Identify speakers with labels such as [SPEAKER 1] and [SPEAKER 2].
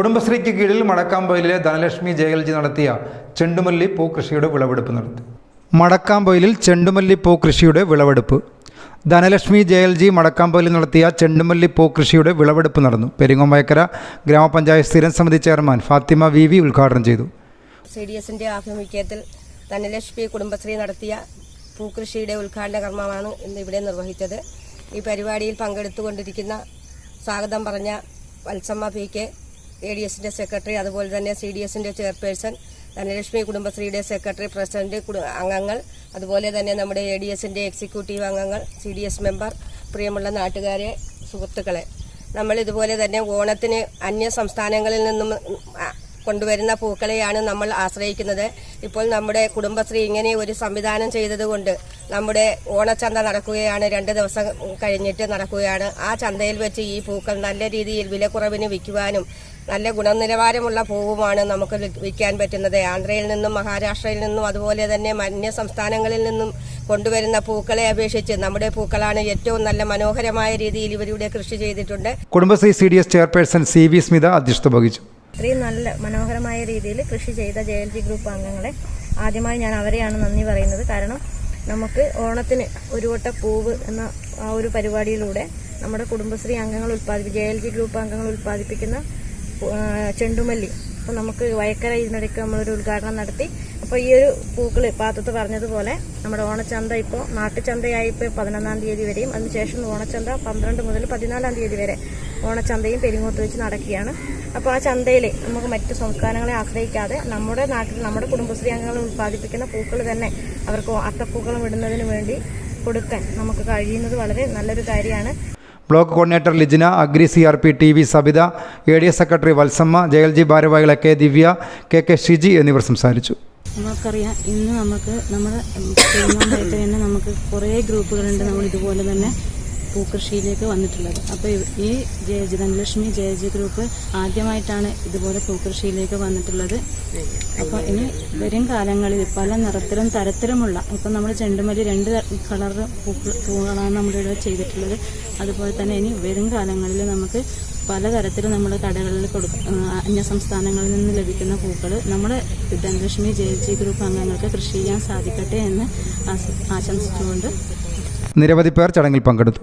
[SPEAKER 1] കുടുംബശ്രീക്ക് കീഴിൽ മടക്കാമ്പൊയിലെ ധനലക്ഷ്മി ജയൽജി നടത്തിയ ചെണ്ടുമല്ലി പൂ കൃഷിയുടെ വിളവെടുപ്പ് നടത്തി. മടക്കാമ്പൊയിലിൽ ചെണ്ടുമല്ലി പൂ കൃഷിയുടെ വിളവെടുപ്പ്. ധനലക്ഷ്മി ജയൽജി മടക്കാമ്പൊയിലിൽ നടത്തിയ ചെണ്ടുമല്ലി പൂ കൃഷിയുടെ വിളവെടുപ്പ് നടന്നു. പെരിങ്ങോമയക്കര ഗ്രാമപഞ്ചായത്ത് സ്ഥിരം സമിതി ചെയർമാൻ ഫാത്തിമ വി വി ഉദ്ഘാടനം ചെയ്തു.
[SPEAKER 2] സി ഡി എസിന്റെ ആഭിമുഖ്യത്തിൽ ധനലക്ഷ്മി കുടുംബശ്രീ നടത്തിയ പൂക്കൃഷിയുടെ ഉദ്ഘാടന കർമ്മമാണ് ഇന്ന് ഇവിടെ നിർവഹിച്ചത്. ഈ പരിപാടിയിൽ പങ്കെടുത്തുകൊണ്ടിരിക്കുന്ന സ്വാഗതം പറഞ്ഞ Valsamma P K A D എസിന്റെ സെക്രട്ടറി അതുപോലെ തന്നെ സി ഡി എസിന്റെ ചെയർപേഴ്സൺ ധനലക്ഷ്മി കുടുംബശ്രീയുടെ സെക്രട്ടറി പ്രസിഡന്റ് അംഗങ്ങൾ അതുപോലെ തന്നെ നമ്മുടെ എ ഡി എസിന്റെ എക്സിക്യൂട്ടീവ് അംഗങ്ങൾ സി ഡി എസ് മെമ്പർ പ്രിയമുള്ള നാട്ടുകാരെ സുഹൃത്തുക്കളെ. നമ്മൾ ഇതുപോലെ തന്നെ ഓണത്തിന് അന്യ സംസ്ഥാനങ്ങളിൽ നിന്നും കൊണ്ടുവരുന്ന പൂക്കളെയാണ് നമ്മൾ ആശ്രയിക്കുന്നത്. ഇപ്പോൾ നമ്മുടെ കുടുംബശ്രീ ഇങ്ങനെ ഒരു സംവിധാനം ചെയ്തതുകൊണ്ട് നമ്മുടെ ഓണച്ചന്ത നടക്കുകയാണ്. രണ്ട് ദിവസം കഴിഞ്ഞിട്ട് നടക്കുകയാണ്. ആ ചന്തയിൽ വെച്ച് ഈ പൂക്കൾ നല്ല രീതിയിൽ വിലക്കുറവിന് വിൽക്കുവാനും നല്ല ഗുണനിലവാരമുള്ള പൂവുമാണ് നമുക്ക് വിൽക്കാൻ പറ്റുന്നത്. ആന്ധ്രയിൽ നിന്നും മഹാരാഷ്ട്രയിൽ നിന്നും അതുപോലെ തന്നെ അന്യ സംസ്ഥാനങ്ങളിൽ നിന്നും കൊണ്ടുവരുന്ന പൂക്കളെ അപേക്ഷിച്ച് നമ്മുടെ പൂക്കളാണ് ഏറ്റവും നല്ല മനോഹരമായ രീതിയിൽ ഇവരിവിടെ കൃഷി ചെയ്തിട്ടുണ്ട്.
[SPEAKER 1] Kudumbashree C D S chairperson C V Smitha അധ്യക്ഷത വഹിച്ചു.
[SPEAKER 3] ഇത്രയും നല്ല മനോഹരമായ രീതിയിൽ കൃഷി ചെയ്ത ജെ എൽ ജി ഗ്രൂപ്പ് അംഗങ്ങളെ ആദ്യമായി ഞാൻ അവരെയാണ് നന്ദി പറയുന്നത്. കാരണം നമുക്ക് ഓണത്തിന് ഒരു വട്ട പൂവ് എന്ന ആ ഒരു പരിപാടിയിലൂടെ നമ്മുടെ കുടുംബശ്രീ അംഗങ്ങൾ ഉൽപ്പാദിപ്പി ജെ എൽ ജി ഗ്രൂപ്പ് അംഗങ്ങൾ ഉൽപ്പാദിപ്പിക്കുന്ന ചെണ്ടുമല്ലി. അപ്പോൾ നമുക്ക് വയക്കര ഇതിനിടയ്ക്ക് നമ്മളൊരു ഉദ്ഘാടനം നടത്തി. അപ്പോൾ ഈ ഒരു പൂക്കൾ പാത്രത്ത് പറഞ്ഞതുപോലെ നമ്മുടെ ഓണച്ചന്ത ഇപ്പോൾ നാട്ടുചന്തയായി ഇപ്പോൾ പതിനൊന്നാം തീയതി വരെയും അതിനുശേഷം ഓണച്ചന്ത പന്ത്രണ്ട് മുതൽ പതിനാലാം തീയതി വരെ ഓണച്ചന്തയും പെരിങ്ങോത്ത് വെച്ച് നടക്കുകയാണ്. അപ്പോൾ ആ ചന്തയിൽ നമുക്ക് മറ്റു സംസ്ഥാനങ്ങളെ ആശ്രയിക്കാതെ നമ്മുടെ നാട്ടിൽ നമ്മുടെ കുടുംബശ്രീ അംഗങ്ങൾ ഉൽപ്പാദിപ്പിക്കുന്ന പൂക്കൾ തന്നെ അവർക്ക് അത്തപ്പൂക്കളം ഇടുന്നതിന് വേണ്ടി കൊടുക്കാൻ നമുക്ക് കഴിയുന്നത് വളരെ നല്ലൊരു കാര്യമാണ്.
[SPEAKER 1] Block coordinator Lijina agri C R P T V Sabitha A D S secretary Valsamma JLG ഭാരവാഹികളെ K Divya K K Shiji എന്നിവർ സംസാരിച്ചു.
[SPEAKER 4] നമുക്കറിയാം ഇന്ന് നമുക്ക് നമ്മുടെ തന്നെ നമുക്ക് കുറേ ഗ്രൂപ്പുകളുണ്ട്. നമ്മൾ ഇതുപോലെ തന്നെ പൂക്കൃഷിയിലേക്ക് വന്നിട്ടുള്ളത്. അപ്പോൾ ഈ ധനലക്ഷ്മി ജയജി ഗ്രൂപ്പ് ആദ്യമായിട്ടാണ് ഇതുപോലെ പൂക്കൃഷിയിലേക്ക് വന്നിട്ടുള്ളത്. അപ്പോൾ ഇനി വരും കാലങ്ങളിൽ പല നിറത്തിലും തരത്തിലുമുള്ള ഇപ്പം നമ്മൾ ചെണ്ടുമല്ലി രണ്ട് കളർ പൂക്കളാണ് പൂക്കളാണ് നമ്മളിവിടെ ചെയ്തിട്ടുള്ളത്. അതുപോലെ തന്നെ ഇനി വരും കാലങ്ങളിൽ നമുക്ക് പലതരത്തിലും നമ്മൾ കടകളിൽ കൊടുക്ക അന്യ സംസ്ഥാനങ്ങളിൽ നിന്ന് ലഭിക്കുന്ന പൂക്കൾ നമ്മുടെ ധനലക്ഷ്മി ജെ ജി ഗ്രൂപ്പ് അംഗങ്ങൾക്ക് കൃഷി ചെയ്യാൻ സാധിക്കട്ടെ എന്ന് ആശംസിച്ചുകൊണ്ട്
[SPEAKER 1] നിരവധി പേർ ചടങ്ങിൽ പങ്കെടുത്തു.